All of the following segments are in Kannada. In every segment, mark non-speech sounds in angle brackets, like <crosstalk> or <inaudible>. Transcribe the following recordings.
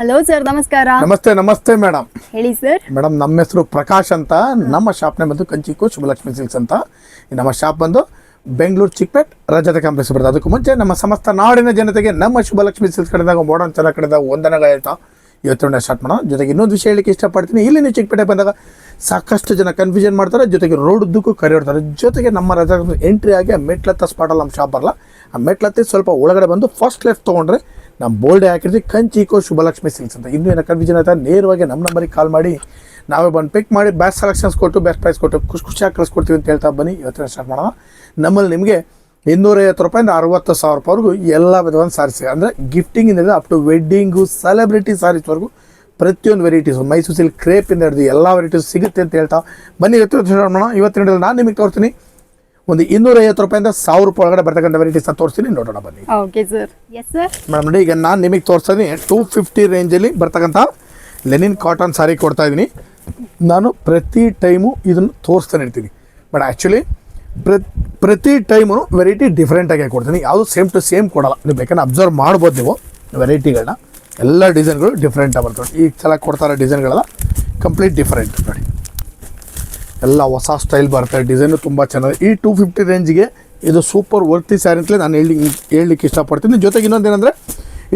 ಹಲೋ ಸರ್ ನಮಸ್ಕಾರ. ನಮಸ್ತೆ ನಮಸ್ತೆ ಮೇಡಮ್ ಹೇಳಿ ಸರ್ ಮೇಡಮ್ ನಮ್ಮ ಹೆಸರು ಪ್ರಕಾಶ್ ಅಂತ. ನಮ್ಮ ಶಾಪ್ನ ಬಂದು ಕಂಚಿಕು ಶುಭಲಕ್ಷ್ಮಿ ಸಿಲ್ಕ್ಸ್ ಅಂತ. ನಮ್ಮ ಶಾಪ್ ಬಂದು ಬೆಂಗಳೂರು ಚಿಕ್ಕಪೇಟ್ ರಜತ ಕಾಂಪ್ಲೆಕ್ಸ್ ಬರುತ್ತೆ ಅದಕ್ಕೂ ಮುಂಚೆ ನಮ್ಮ ಸಮಸ್ತ ನಾಡಿನ ಜನತೆಗೆ ನಮ್ಮ ಶುಭಲಕ್ಷ್ಮಿ ಸಿಲ್ಕ್ಸ್ ಕಡೆದಾಗ ಮೋಡನ್ ಚೆನ್ನ ಕಡೆದಾಗ ಒಂದನಗ ಹೇಳ್ತಾ ಇವತ್ತು ಸ್ಟಾರ್ಟ್ ಮಾಡೋಣ. ಜೊತೆಗೆ ಇನ್ನೊಂದು ವಿಷಯ ಹೇಳಿಕ್ಕೆ ಇಷ್ಟಪಡ್ತೀನಿ. ಇಲ್ಲಿ ನೀವು ಚಿಕ್ಕಪೇಟೆ ಬಂದಾಗ ಸಾಕಷ್ಟು ಜನ ಕನ್ಫ್ಯೂಷನ್ ಮಾಡ್ತಾರೆ. ಜೊತೆಗೆ ರೋಡ್ ಉದ್ದಕ್ಕೂ ಕರೆಯೋಡ್ತಾರೆ. ಜೊತೆಗೆ ನಮ್ಮ ರಜಾ ಎಂಟ್ರಿ ಆಗಿ ಆ ಮೆಟ್ಲತ್ತ ಸ್ಪಾಟಲ್ಲಿ ನಮ್ಮ ಶಾಪ್ ಬರಲ್ಲ. ಆ ಮೆಟ್ಲತ್ತಿ ಸ್ವಲ್ಪ ಒಳಗಡೆ ಬಂದು ಫಸ್ಟ್ ಲೆಫ್ಟ್ ತೊಗೊಂಡ್ರೆ ನಮ್ಮ ಬೋಲ್ಡೇ ಹಾಕಿರ್ತೀವಿ ಕಂಚಿಕೋ ಶುಭಲಕ್ಷ್ಮಿ ಸಿಲ್ಕ್ಸ್ ಅಂತ. ಇನ್ನೂ ಏನೋ ಕನ್ಫ್ಯೂಷನ್ ಆಯ್ತಾ? ನೇರವಾಗಿ ನಮ್ಮ ನಂಬರಿಗೆ ಕಾಲ್ ಮಾಡಿ. ನಾವೇ ಬಂದು ಪಿಕ್ ಮಾಡಿ ಬೆಸ್ಟ್ ಸೆಲೆಕ್ಷನ್ಸ್ ಕೊಟ್ಟು ಬೆಸ್ಟ್ ಪ್ರೈಸ್ ಕೊಟ್ಟು, ಖುಷಿ ಖುಷಿಯಾಗಿ ಕಳಿಸ್ಕೊಡ್ತೀವಿ ಅಂತ ಹೇಳ್ತಾ ಬನ್ನಿ. ಇವತ್ತಿನ ಸ್ಟಾರ್ಟ್ ಮಾಡೋಣ. ನಮ್ಮಲ್ಲಿ ನಿಮಗೆ ಇನ್ನೂರೈವತ್ತು ರೂಪಾಯಿಂದ ಅರವತ್ತು ಸಾವಿರ ರೂಪಾಯಿವರೆಗೂ ಎಲ್ಲ ವಿಧವಾದ ಸಾರೀಸ್ ಅಂದರೆ ಗಿಫ್ಟಿಂಗಿಂದ ಅಪ್ ಟು ವೆಡ್ಡಿಂಗು ಸೆಲೆಬ್ರಿಟಿ ಸಾರೀಸ್ವರೆಗೂ ಪ್ರತಿಯೊಂದು ವೆರೈಟೀಸು ಮೈಸೂರು ಸಿಲ್ಕ್ ಕ್ರೇಪಿಂದ ಹಿಡಿದು ಎಲ್ಲ ವೆರೈಟೀಸ್ ಸಿಗುತ್ತೆ ಅಂತ ಹೇಳ್ತಾ. ಬನ್ನಿ ಇವತ್ತು ಸ್ಟಾರ್ಟ್ ಮಾಡೋಣ. ಇವತ್ತಿನ ನಾನು ನಿಮಗೆ ತೋರಿಸ್ತೀನಿ ಒಂದು ಇನ್ನೂರೈವತ್ತು ರೂಪಾಯಿಂದ ಸಾವಿರ ರೂಪಾಯಿ ಒಳಗಡೆ ಬರ್ತಕ್ಕಂಥ ವೆರೈಟೀಸ್ ತೋರಿಸ್ತೀನಿ. ನೋಡೋಣ ಬನ್ನಿ. Okay sir yes sir madam ನೋಡಿ ಈಗ ನಾನು ನಿಮಗೆ ತೋರಿಸ್ತೀನಿ. ಟೂ ಫಿಫ್ಟಿ ರೇಂಜಲ್ಲಿ ಬರ್ತಕ್ಕಂಥ ಲೆನಿನ್ ಕಾಟನ್ ಸಾರಿ ಕೊಡ್ತಾ ಇದ್ದೀನಿ ನಾನು ಪ್ರತಿ ಟೈಮು ಇದನ್ನು ತೋರಿಸ್ತಾನೆ ಇರ್ತೀನಿ. ಬಟ್ ಆ್ಯಕ್ಚುಲಿ ಪ್ರತಿ ಪ್ರತಿ ಟೈಮು ವೆರೈಟಿ ಡಿಫ್ರೆಂಟಾಗಿ ಕೊಡ್ತೀನಿ. ಯಾವುದು ಸೇಮ್ ಟು ಸೇಮ್ ಕೊಡಲ್ಲ. ನೀವು ಬೇಕಾದ್ರೆ ಅಬ್ಸರ್ವ್ ಮಾಡ್ಬೋದು ನೀವು ವೆರೈಟಿಗಳನ್ನ ಎಲ್ಲ ಡಿಸೈನ್ಗಳು ಡಿಫ್ರೆಂಟಾಗಿ ಬರ್ತವೆ. ಈ ಸಲ ಕೊಡ್ತಾರೋ ಡಿಸೈನ್ಗಳೆಲ್ಲ ಕಂಪ್ಲೀಟ್ ಡಿಫ್ರೆಂಟ್ ನೋಡಿ. ಎಲ್ಲ ಹೊಸ ಸ್ಟೈಲ್ ಬರುತ್ತೆ ಡಿಸೈನು ತುಂಬ ಚೆನ್ನಾಗಿದೆ. ಈ ಟೂ ಫಿಫ್ಟಿ ರೇಂಜಿಗೆ ಇದು ಸೂಪರ್ ವರ್ತಿ ಸ್ಯಾರಿ ಅಂತಲೇ ನಾನು ಹೇಳಿ ಹೇಳಲಿಕ್ಕೆ ಇಷ್ಟಪಡ್ತೀನಿ. ಜೊತೆಗೆ ಇನ್ನೊಂದೇನೆಂದರೆ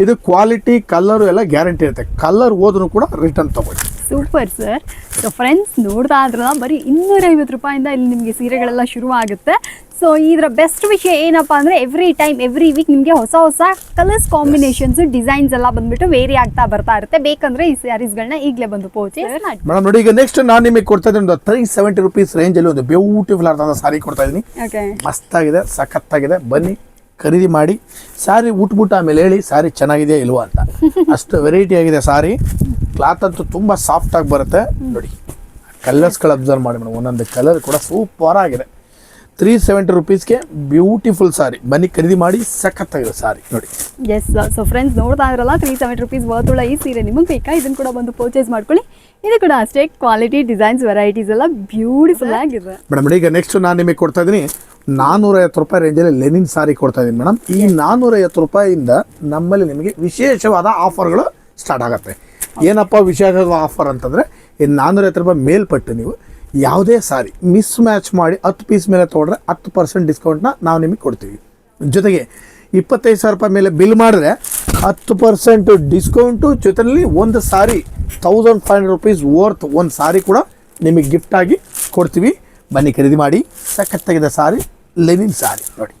ಇದು ಕ್ವಾಲಿಟಿ ಕಲರು ಎಲ್ಲ ಗ್ಯಾರಂಟಿ ಇರುತ್ತೆ. ಕಲರ್ ಹೋದ್ರೂ ಕೂಡ ರಿಟರ್ನ್ ತಗೊಳ್ಳಿ. ಸೂಪರ್ ಸರ್ ಸೊ ಫ್ರೆಂಡ್ಸ್ ನೋಡ್ತಾ ಇದ್ರಲ್ಲ ಬರೀ ಇನ್ನೂರೈವತ್ತು ರೂಪಾಯಿಂದ ಇಲ್ಲಿ ನಿಮಗೆ ಸೀರೆಗಳೆಲ್ಲ ಶುರು ಆಗುತ್ತೆ ಸೊ ಇದರ ಬೆಸ್ಟ್ ವಿಷಯ ಏನಪ್ಪ ಅಂದರೆ ಎವ್ರಿ ಟೈಮ್ ಎವ್ರಿ ವೀಕ್ ನಿಮಗೆ ಹೊಸ ಹೊಸ ಕಲರ್ಸ್ ಕಾಂಬಿನೇಷನ್ಸ್ ಡಿಸೈನ್ಸ್ ಎಲ್ಲ ಬಂದ್ಬಿಟ್ಟು ವೇರಿ ಆಗ್ತಾ ಬರ್ತಾ ಇರುತ್ತೆ. ಬೇಕಂದ್ರೆ ಈ ಸ್ಯಾರೀಸ್ಗಳನ್ನ ಈಗಲೇ ಬಂದು ಪೋಚೆ ಮೇಡಮ್ ನೋಡಿ ಈಗ ನೆಕ್ಸ್ಟ್ ನಾನು ನಿಮಗೆ ಕೊಡ್ತಾ ಇದ್ದೀನಿ ಒಂದು ತ್ರೀ ಸೆವೆಂಟಿ ರುಪೀಸ್ ರೇಂಜಲ್ಲಿ ಒಂದು ಬ್ಯೂಟಿಫುಲ್ ಆದಂಥ ಸಾರಿ ಕೊಡ್ತಾ ಇದ್ದೀನಿ. ಓಕೆ ಮಸ್ತಾಗಿದೆ ಸಖತ್ತಾಗಿದೆ. ಬನ್ನಿ. ಖರೀದಿ ಮಾಡಿ ಸಾರಿ ಉಟ್ಬಿಟ್ಟು ಆಮೇಲೆ ಹೇಳಿ ಸಾರಿ ಚೆನ್ನಾಗಿದೆಯಾ ಇಲ್ವಾ ಅಂತ. <laughs> ಅಷ್ಟು ವೆರೈಟಿ ಆಗಿದೆ ಸಾರಿ. ಕ್ಲಾತ್ ಅಂತೂ ತುಂಬ ಸಾಫ್ಟಾಗಿ ಬರುತ್ತೆ. ನೋಡಿ ಕಲರ್ಸ್ಗಳು ಅಬ್ಸರ್ವ್ ಮಾಡಿ ಮೇಡಮ್ ಒಂದೊಂದು ಕಲರ್ ಕೂಡ ಸೂಪರ್ ಆಗಿದೆ. ತ್ರೀ ಸೆವೆಂಟಿ ರುಪೀಸ್ಗೆ ಬ್ಯೂಟಿಫುಲ್ ಸಾರಿ. ಬನ್ನಿ ಖರೀದಿ ಮಾಡಿ ಸಖತ್ತಾಗಿದೆ ಸಾರಿ. ನೋಡಿ. ಎಸ್ ಸೊ ಫ್ರೆಂಡ್ಸ್ ನೋಡ್ತಾ ಇದ್ರಲ್ಲ ತ್ರೀ ಸೆವೆಂಟಿ ರುಪೀಸ್ ಬರ್ತುಳ್ಳ ಈ ಸೀರೆ ನಿಮಗೆ ಬೇಕಾ? ಇದನ್ನು ಕೂಡ ಬಂದು ಪರ್ಚೇಸ್ ಮಾಡ್ಕೊಳ್ಳಿ. ಇದು ಕೂಡ ಅಷ್ಟೇ ಕ್ವಾಲಿಟಿ ಡಿಸೈನ್ಸ್ ವೆರೈಟೀಸ್ ಎಲ್ಲ ಬ್ಯೂಟಿಫುಲ್ ಆಗಿದೆ. ಮೇಡಮ್ ಈಗ ನೆಕ್ಸ್ಟ್ ನಾನು ನಿಮಗೆ ಕೊಡ್ತಾ ಇದ್ದೀನಿ. ನಾನ್ನೂರೈವತ್ತು ರೂಪಾಯಿ ರೇಂಜಲ್ಲಿ ಲೆನಿನ್ ಸಾರಿ ಕೊಡ್ತಾ ಇದ್ದೀನಿ ಮೇಡಮ್. ಈ ನಾನ್ನೂರೈವತ್ತು ರೂಪಾಯಿಯಿಂದ ನಮ್ಮಲ್ಲಿ ನಿಮಗೆ ವಿಶೇಷವಾದ ಆಫರ್ಗಳು ಸ್ಟಾರ್ಟ್ ಆಗುತ್ತೆ. ಏನಪ್ಪ ವಿಶೇಷವಾದ ಆಫರ್ ಅಂತಂದರೆ, ಈ ನಾನ್ನೂರೈವತ್ತು ರೂಪಾಯಿ ಮೇಲ್ಪಟ್ಟು ನೀವು ಯಾವುದೇ ಸಾರಿ ಮಿಸ್ ಮ್ಯಾಚ್ ಮಾಡಿ ಹತ್ತು ಪೀಸ್ ಮೇಲೆ ತೊಗೊಂಡ್ರೆ ಹತ್ತು ಪರ್ಸೆಂಟ್ ಡಿಸ್ಕೌಂಟ್ನ ನಾವು ನಿಮಗೆ ಕೊಡ್ತೀವಿ. ಜೊತೆಗೆ ಇಪ್ಪತ್ತೈದು ಸಾವಿರ ರೂಪಾಯಿ ಮೇಲೆ ಬಿಲ್ ಮಾಡಿದ್ರೆ ಹತ್ತು ಪರ್ಸೆಂಟ್ ಡಿಸ್ಕೌಂಟು ಜೊತೆಯಲ್ಲಿ ಒಂದು sari thousand five hundred rupees worth ಒಂದು ಸಾರಿ ಕೂಡ ನಿಮಗೆ ಗಿಫ್ಟಾಗಿ ಕೊಡ್ತೀವಿ. ಬನ್ನಿ ಖರೀದಿ ಮಾಡಿ ಸಖತ್ತಾಗಿದೆ ಸಾರಿ ಲೆನಿನ್ ಸಾರಿ ನೋಡಿ.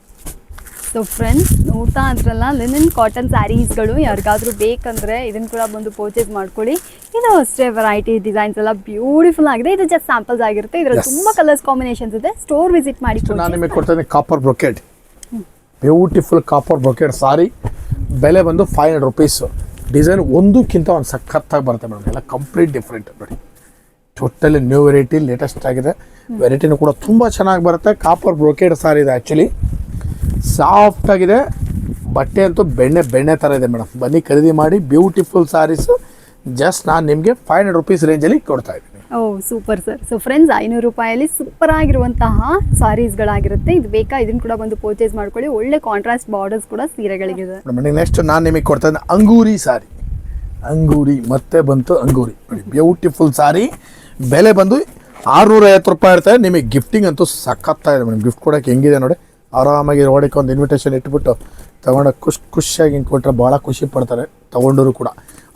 ಸೊ ಫ್ರೆಂಡ್ಸ್ ನೋಡ್ತಾ ಇದ್ರಲ್ಲ ಲಿನನ್ ಕಾಟನ್ ಸ್ಯಾರೀಸ್ಗಳು ಯಾರಿಗಾದರೂ ಬೇಕಂದ್ರೆ ಇದನ್ನು ಕೂಡ ಬಂದು ಪರ್ಚೇಸ್ ಮಾಡ್ಕೊಳ್ಳಿ. ಇದು ಅಷ್ಟೇ ವೆರೈಟಿ ಡಿಸೈನ್ಸ್ ಎಲ್ಲ ಬ್ಯೂಟಿಫುಲ್ ಆಗಿದೆ. ಇದು ಜಸ್ಟ್ ಸ್ಯಾಂಪಲ್ಸ್ ಆಗಿರುತ್ತೆ. ಇದರಲ್ಲಿ ತುಂಬ ತುಂಬಾ ಕಲರ್ಸ್ ಕಾಂಬಿನೇಷನ್ಸ್ ಇದೆ. ಸ್ಟೋರ್ ವಿಸಿಟ್ ಮಾಡಿ ನಾನು ನಿಮಗೆ ಕೊಡ್ತೇನೆ copper brocade beautiful copper brocade sari. ಬೆಲೆ ಬಂದು ಫೈವ್ ಹಂಡ್ರೆಡ್ ರುಪೀಸು ಡಿಸೈನ್ ಒಂದಕ್ಕಿಂತ ಒಂದು ಸಖತ್ತಾಗಿ ಬರುತ್ತೆ ಮೇಡಮ್ ಎಲ್ಲ ಕಂಪ್ಲೀಟ್ ಡಿಫ್ರೆಂಟ್ ನೋಡಿ. ಟೋಟಲಿ ನ್ಯೂ ವೆರೈಟಿ ಲೇಟೆಸ್ಟ್ ಆಗಿದೆ. ವೆರೈಟಿನೂ ಕೂಡ ತುಂಬ ಚೆನ್ನಾಗಿ ಬರುತ್ತೆ. ಕಾಪರ್ ಬ್ರೋಕೇಡ್ ಸಾರಿ ಇದೆ ಆ್ಯಕ್ಚುಲಿ ಸಾಫ್ಟ್ ಆಗಿದೆ. ಬಟ್ಟೆ ಅಂತೂ ಬೆಣ್ಣೆ ಬೆಣ್ಣೆ ಥರ ಇದೆ ಮೇಡಮ್. ಬನ್ನಿ ಖರೀದಿ ಮಾಡಿ ಬ್ಯೂಟಿಫುಲ್ ಸಾರೀಸು ಜಸ್ಟ್ ನಾನು ನಿಮಗೆ ಫೈವ್ ಹಂಡ್ರೆಡ್ ರುಪೀಸ್ ರೇಂಜಲ್ಲಿ ಕೊಡ್ತಾ ಇದ್ದೀನಿ. Oh super sir so friends ಐನೂರು ರೂಪಾಯಲ್ಲಿ ಸೂಪರ್ ಆಗಿರುವಂತಹ ಸಾರೀಸ್ಗಳಾಗಿರುತ್ತೆ ಇದು ಬೇಕಾ? ಇದನ್ನು ಕೂಡ ಬಂದು ಪರ್ಚೇಸ್ ಮಾಡ್ಕೊಳ್ಳಿ. ಒಳ್ಳೆ ಕಾಂಟ್ರಾಸ್ಟ್ ಬಾರ್ಡರ್ಸ್ ಕೂಡ ಸೀರೆಗಳಿಗಿದೆ. ನೆಕ್ಸ್ಟ್ ನಾನು ನಿಮಗೆ ಕೊಡ್ತಾ ಇದ್ದೀನಿ ಅಂಗೂರಿ ಸಾರಿ. ಅಂಗೂರಿ ಮತ್ತೆ ಬಂತು ಅಂಗೂರಿ. ನೋಡಿ ಬ್ಯೂಟಿಫುಲ್ ಸಾರಿ ಬೆಲೆ ಬಂದು ಆರುನೂರ ಐವತ್ತು ರೂಪಾಯಿ ಇರ್ತದೆ ನಿಮಗೆ ಗಿಫ್ಟಿಂಗ್ ಅಂತೂ ಸಖತ್ತಾಗಿದೆ ಮೇಡಮ್. ಗಿಫ್ಟ್ ಕೊಡೋಕೆ ಹೆಂಗಿದೆ ನೋಡಿ. ಆರಾಮಾಗಿ ರೋಡಕ್ಕೆ ಒಂದು ಇನ್ವಿಟೇಷನ್ ಇಟ್ಬಿಟ್ಟು ತೊಗೊಂಡೋಗಿ ಖುಷಿ ಖುಷಿಯಾಗಿ ಹಿಂಗೆ ಕೊಟ್ಟರೆ ಭಾಳ ಖುಷಿ ಪಡ್ತಾರೆ ತೊಗೊಂಡರು ಕೂಡ.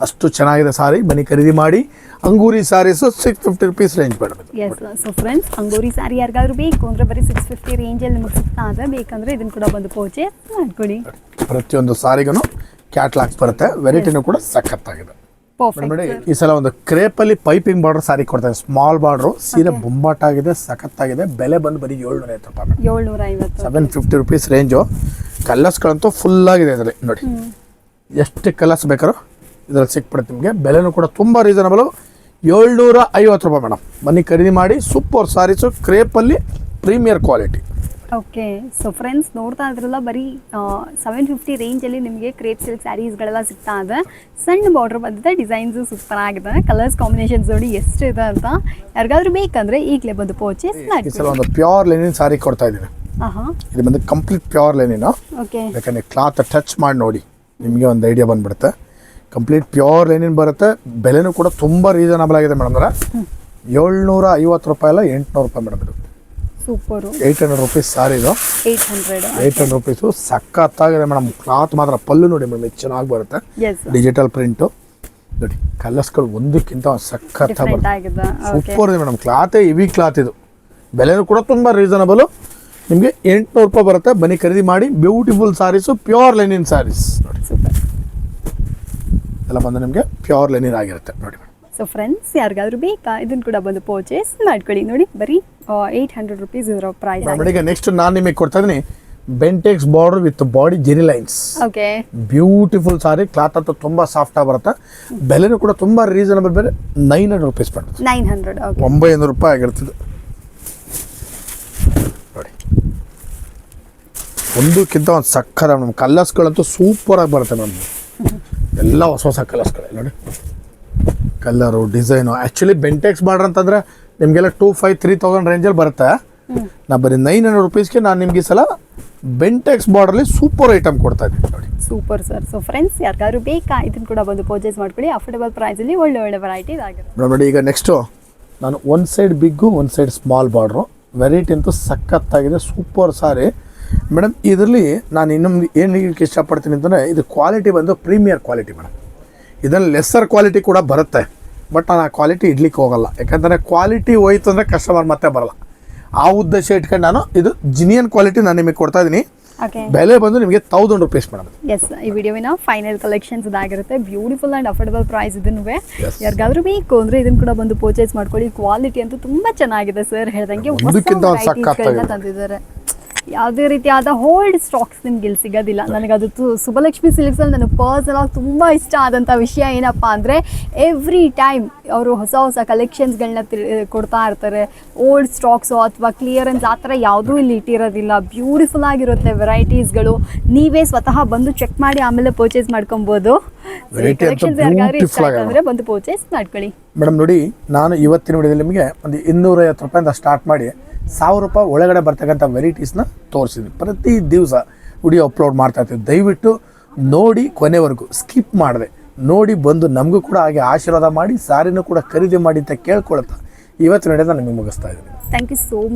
ಅಷ್ಟು ಚೆನ್ನಾಗಿದೆ ಸಾರಿ ಮನೆ ಖರೀದಿ ಮಾಡಿ. Angoori saris six fifty rupees range madam yes so friends Angoori sari ಯಾರಿಗಾದ್ರೂ ಬೇಕು ಅಂದರೆ ಬರೀ ಸಿಕ್ಸ್ ಫಿಫ್ಟಿ ರೇಂಜಲ್ಲಿ ನಿಮಗೆ ಸಿಗ್ತಾ ಇದೆ. ಬೇಕಂದರೆ ಇದನ್ನು ಕೂಡ ಬಂದು ಪೋಚೆ ಮಾಡ್ಕೊಳ್ಳಿ ಪ್ರತಿಯೊಂದು ಸಾರಿಗೂ ಕ್ಯಾಟ್ಲಾಗ್ಸ್ ಬರುತ್ತೆ. ವೆರೈಟಿನೂ ಕೂಡ ಸಖತ್ತಾಗಿದೆ. ಈ ಸಲ ಒಂದು ಕ್ರೇಪಲ್ಲಿ ಪೈಪಿಂಗ್ ಬಾರ್ಡರ್ ಸಾರಿ ಕೊಡ್ತಾರೆ ಸ್ಮಾಲ್ ಬಾರ್ಡರ್. ಸೀರೆ ಬೊಂಬಾಟಾಗಿದೆ ಸಖತ್ತಾಗಿದೆ. ಬೆಲೆ ಬಂದು ಬರೀ ಏಳ್ನೂರ ಐವತ್ತು ರೂಪಾಯಿ ಏಳ್ನೂರ ಐವತ್ತು ಸೆವೆನ್ ಫಿಫ್ಟಿ ರುಪೀಸ್ ರೇಂಜು ಕಲರ್ಸ್ಗಳಂತೂ ಫುಲ್ ಆಗಿದೆ ಇದರಲ್ಲಿ ನೋಡಿ. ಎಷ್ಟು ಕಲರ್ಸ್ ಬೇಕಾರೋ ಇದ್ರಲ್ಲಿ ಸಿಕ್ಬಿಡುತ್ತೆ ನಿಮಗೆ. ಬೆಲೆನೂ ಕೂಡ ತುಂಬ ರೀಸನಬಲು ಏಳ್ನೂರ ಐವತ್ತು ರೂಪಾಯಿ ಮೇಡಮ್. ಬನ್ನಿ ಖರೀದಿ ಮಾಡಿ super saris ಕ್ರೇಪಲ್ಲಿ premier quality okay so friends ನೋಡ್ತಾ ಇದ್ರಲ್ಲ ಬರೀ ಸೆವೆನ್ ಫಿಫ್ಟಿ ರೇಂಜಲ್ಲಿ ನಿಮಗೆ ಕ್ರೇಪ್ ಸಿಲ್ಕ್ ಸ್ಯಾರೀಸ್ಗಳೆಲ್ಲ ಸಿಗ್ತಾ ಇದೆ. ಸಣ್ಣ ಬಾರ್ಡ್ರ್ ಬಂದಿದೆ ಡಿಸೈನ್ಸು ಸೂಪರ್ ಆಗಿದೆ. ಕಲರ್ಸ್ ಕಾಂಬಿನೇಷನ್ಸ್ ನೋಡಿ ಇದೆ ಅಂತ ಯಾರಿಗಾದ್ರೂ ಬೇಕಂದ್ರೆ ಈಗಲೇ ಬಂದು ಪರ್ಚೇಸ್ ಮಾಡಿ ಸಲ ಒಂದು ಪ್ಯೂರ್ ಲೆನಿನ್ ಸಾರಿ ಕೊಡ್ತಾ ಇದ್ದೀನಿ. ಹಾಂ ಇದು ಬಂದು ಕಂಪ್ಲೀಟ್ ಪ್ಯೂರ್ ಲೆನಿನು ಓಕೆ ಯಾಕಂದ್ರೆ ಕ್ಲಾತ್ ಟಚ್ ಮಾಡಿ ನೋಡಿ ನಿಮಗೆ ಒಂದು ಐಡಿಯಾ ಬಂದ್ಬಿಡುತ್ತೆ. ಕಂಪ್ಲೀಟ್ ಪ್ಯೂರ್ ಲೆನಿನ್ ಬರುತ್ತೆ. ಬೆಲೆನೂ ಕೂಡ ತುಂಬ ರೀಸನಬಲ್ ಆಗಿದೆ ಮೇಡಮ್ ಅವರ. ಏಳ್ನೂರ ಐವತ್ತು ರೂಪಾಯಿ ಅಲ್ಲ ಎಂಟುನೂರು ರೂಪಾಯಿ ಮೇಡಮ್ ಇದು. Super. Eight hundred rupees sari ಇದು. Eight hundred eight hundred rupees ಸಖತ್ತಾಗಿದೆ ಮೇಡಮ್. ಕ್ಲಾತ್ ಮಾತ್ರ ಪಲ್ಲು ನೋಡಿ ಮೇಡಮ್ ಇದು ಚೆನ್ನಾಗಿ ಬರುತ್ತೆ. ಡಿಜಿಟಲ್ ಪ್ರಿಂಟು ನೋಡಿ ಕಲರ್ಸ್ಗಳು ಒಂದಕ್ಕಿಂತ ಸಖತ್ತ ಬರುತ್ತೆ. ಸೂಪರ್ ಇದೆ ಮೇಡಮ್. ಕ್ಲಾತೇ ಇವಿ ಕ್ಲಾತ್ ಇದು. ಬೆಲೆನೂ ಕೂಡ ತುಂಬ ರೀಸನಬಲ್ ನಿಮಗೆ ಎಂಟುನೂರು ರೂಪಾಯಿ ಬರುತ್ತೆ. ಬನ್ನಿ ಖರೀದಿ ಮಾಡಿ. Beautiful saris pure linen saris ನೋಡಿ. ಎಲ್ಲ ಬಂದು ನಿಮಗೆ ಪ್ಯೂರ್ ಲೆನಿನ್ ಆಗಿರುತ್ತೆ. ನೋಡಿ ಮೇಡಮ್. ಸೊ ಫ್ರೆಂಡ್ಸ್ ಯಾರಿಗಾದ್ರೂ ಬೇಕಾ? ಇದನ್ನು ಕೂಡ ಬಂದು ಪರ್ಚೇಸ್ ಮಾಡ್ಕೊಳ್ಳಿ. ನೋಡಿ ಬರೀ ಏಯ್ಟ್ ಹಂಡ್ರೆಡ್ ರುಪೀಸ್ ಇದರ ಪ್ರೈಸ್ ಈಗ ನೆಕ್ಸ್ಟ್ ನಾನು ನಿಮಗೆ ಕೊಡ್ತಾ ಇದ್ದೀನಿ. Bentex border with body zari lines okay beautiful sari cloth ಅಂತೂ ತುಂಬ ಆಗಿ ಬರುತ್ತೆ. ಬೆಲೆನೂ ಕೂಡ ತುಂಬ ರೀಸನಬಲ್ ಬೆಲೆ. ನೈನ್ ಹಂಡ್ರೆಡ್ ರುಪೀಸ್ ಬರುತ್ತೆ ನೈನ್ ಹಂಡ್ರೆಡ್ ಒಂಬೈನೂರು ರೂಪಾಯಿ ಆಗಿರ್ತದೆ. ನೋಡಿ. ಒಂದಕ್ಕಿಂತ ಒಂದು ಸಕ್ಕರ ನಮ್ಮ ಕಲರ್ಸ್ಗಳಂತೂ ಆಗಿ ಬರುತ್ತೆ ಮೇಡಮ್ ಎಲ್ಲ ಹೊಸ ಹೊಸ ಕಲರ್ಸ್ಗಳೇ ನೋಡಿ. Colour design. Actually Bentex border ಅಂತಂದ್ರೆ ನಿಮಗೆಲ್ಲ ಟೂ ಫೈವ್ ತ್ರೀ ತೌಸಂಡ್ ರೇಂಜಲ್ಲಿ ಬರುತ್ತೆ. ನಾ ಬರೀ ನೈನ್ ಹಂಡ್ರೆಡ್ ರುಪೀಸ್ಗೆ ನಾನು ನಿಮಗೆ ಈ ಸಲ ಬೆಂಟೆಕ್ಸ್ ಬಾರ್ಡ್ರಲ್ಲಿ ಸೂಪರ್ ಐಟಮ್ ಕೊಡ್ತಾ ಇದ್ದೀನಿ ನೋಡಿ. ಸೂಪರ್ ಸರ್ ಸೊ ಫ್ರೆಂಡ್ಸ್ ಯಾರಿಗಾದ್ರೂ ಬೇಕಾ ಇದನ್ನು ಕೂಡ ಬಂದು ಪರ್ಚೇಸ್ ಮಾಡ್ಕೊಳ್ಳಿ. ಅಫೋರ್ಡಬಲ್ ಪ್ರೈಸಲ್ಲಿ ಒಳ್ಳೆ ಒಳ್ಳೆ ವೆರೈಟಿ ಆಗಿರೋದು ನೋಡಿ ಈಗ ನೆಕ್ಸ್ಟು ನಾನು ಒನ್ ಸೈಡ್ ಬಿಗ್ಗು ಒಂದು ಸೈಡ್ ಸ್ಮಾಲ್ ಬಾರ್ಡ್ರು ವೆರೈಟಿ ಅಂತೂ ಸಖತ್ತಾಗಿದೆ ಸೂಪರ್ ಸಾರಿ. ಮೇಡಮ್ ಇದರಲ್ಲಿ ನಾನು ಇನ್ನೊಂದು ಏನು ಹೇಳಕ್ಕೆ ಇಷ್ಟಪಡ್ತೀನಿ ಅಂತಂದರೆ ಇದು ಕ್ವಾಲಿಟಿ ಬಂದು ಪ್ರೀಮಿಯರ್ ಕ್ವಾಲಿಟಿ ಮೇಡಮ್ ಇದರಲ್ಲಿ ಲೆಸ್ಸರ್ ಕ್ವಾಲಿಟಿ ಕೂಡ ಬರುತ್ತೆ. ಬಟ್ ನಾನು ಆ ಕ್ವಾಲಿಟಿ ಇಡ್ಲಿಕ್ಕೆ ಹೋಗಲ್ಲ. ಯಾಕಂದರೆ ಕ್ವಾಲಿಟಿ ಹೋಯ್ತು ಅಂದರೆ ಕಸ್ಟಮರ್ ಮತ್ತೆ ಬರಲ್ಲ. ಆ ಉದ್ದೇಶ ಇಟ್ಕೊಂಡು ನಾನು ಇದು ಜಿನಿಯನ್ ಕ್ವಾಲಿಟಿ ನಾನು ನಿಮಗೆ ಕೊಡ್ತಾ ಇದ್ದೀನಿ ಬೆಲೆ ಬಂದು ನಿಮಗೆ ತೌಸಂಡ್ ರುಪೀಸ್ ಮೇಡಮ್. ಎಸ್ ಈ ವಿಡಿಯೋವಿನ ಫೈನಲ್ ಕಲೆಕ್ಷನ್ಸ್ ಇದಾಗಿರುತ್ತೆ. ಬ್ಯೂಟಿಫುಲ್ ಆ್ಯಂಡ್ ಅಫೋರ್ಡಬಲ್ ಪ್ರೈಸ್ ಇದನ್ನು. ಯಾರಿಗಾದ್ರೂ ಬೇಕು ಅಂದರೆ ಇದನ್ನು ಕೂಡ ಬಂದು ಪರ್ಚೇಸ್ ಮಾಡ್ಕೊಳ್ಳಿ. ಕ್ವಾಲಿಟಿ ಅಂತೂ ತುಂಬ ಚೆನ್ನಾಗಿದೆ ಸರ್ ಹೇಳ್ದಂಗೆ. ತಂದಿದ್ದಾರೆ. ಯಾವುದೇ ರೀತಿಯಾದ ಹೋಲ್ಡ್ ಸ್ಟಾಕ್ಸ್ ನಿಮ್ಗೆ ಇಲ್ಲಿ ಸಿಗೋದಿಲ್ಲ. ನನಗೆ ಅದು ತು- ಸುಬ್ಬಲಕ್ಷ್ಮಿ ಸಿಲ್ಕ್ಸಲ್ಲಿ ನನಗೆ ಪರ್ಸನಲ್ ಆಗಿ ತುಂಬ ಇಷ್ಟ ಆದಂಥ ವಿಷಯ ಏನಪ್ಪ ಅಂದರೆ ಎವ್ರಿ ಟೈಮ್ ಅವರು ಹೊಸ ಹೊಸ ಕಲೆಕ್ಷನ್ಸ್ಗಳನ್ನ ಕೊಡ್ತಾ ಇರ್ತಾರೆ. ಓಲ್ಡ್ ಸ್ಟಾಕ್ಸು ಅಥವಾ ಕ್ಲಿಯರೆನ್ಸ್ ಆ ಥರ ಯಾವುದೂ ಇಲ್ಲಿ ಇಟ್ಟಿರೋದಿಲ್ಲ. ಬ್ಯೂಟಿಫುಲ್ ಆಗಿರುತ್ತೆ ವೆರೈಟೀಸ್ಗಳು ನೀವೇ ಸ್ವತಃ ಬಂದು ಚೆಕ್ ಮಾಡಿ ಆಮೇಲೆ ಪರ್ಚೇಸ್ ಮಾಡ್ಕೊಬೋದು. ಅಂದರೆ ಬಂದು ಪರ್ಚೇಸ್ ಮಾಡ್ಕೊಳ್ಳಿ. ಮೇಡಮ್ ನೋಡಿ ನಾನು ಇವತ್ತಿನ ವಿಡಿಯೋದಲ್ಲಿ ನಿಮಗೆ ಒಂದು ಇನ್ನೂರೈವತ್ತು ರೂಪಾಯಿಂದ ಸ್ಟಾರ್ಟ್ ಮಾಡಿ ಸಾವಿರ ರೂಪಾಯಿ ಒಳಗಡೆ ಬರ್ತಕ್ಕಂಥ ವೆರೈಟೀಸ್ನ ತೋರಿಸಿದ್ವಿ. ಪ್ರತಿ ದಿವಸ ವಿಡಿಯೋ ಅಪ್ಲೋಡ್ ಮಾಡ್ತಾ ಇರ್ತೀವಿ. ದಯವಿಟ್ಟು ನೋಡಿ ಕೊನೆವರೆಗೂ, ಸ್ಕಿಪ್ ಮಾಡಿದೆ. ನೋಡಿ ಬಂದು ನಮಗೂ ಕೂಡ ಹಾಗೆ ಆಶೀರ್ವಾದ ಮಾಡಿ, ಸಾರಿನೂ ಕೂಡ ಖರೀದಿ ಮಾಡಿ ಅಂತ ಕೇಳ್ಕೊಳ್ತಾ ಇವತ್ತು ನಡೆದ ನಿಮಗೆ ಮುಗಿಸ್ತಾ ಇದ್ದೀನಿ. Thank you so much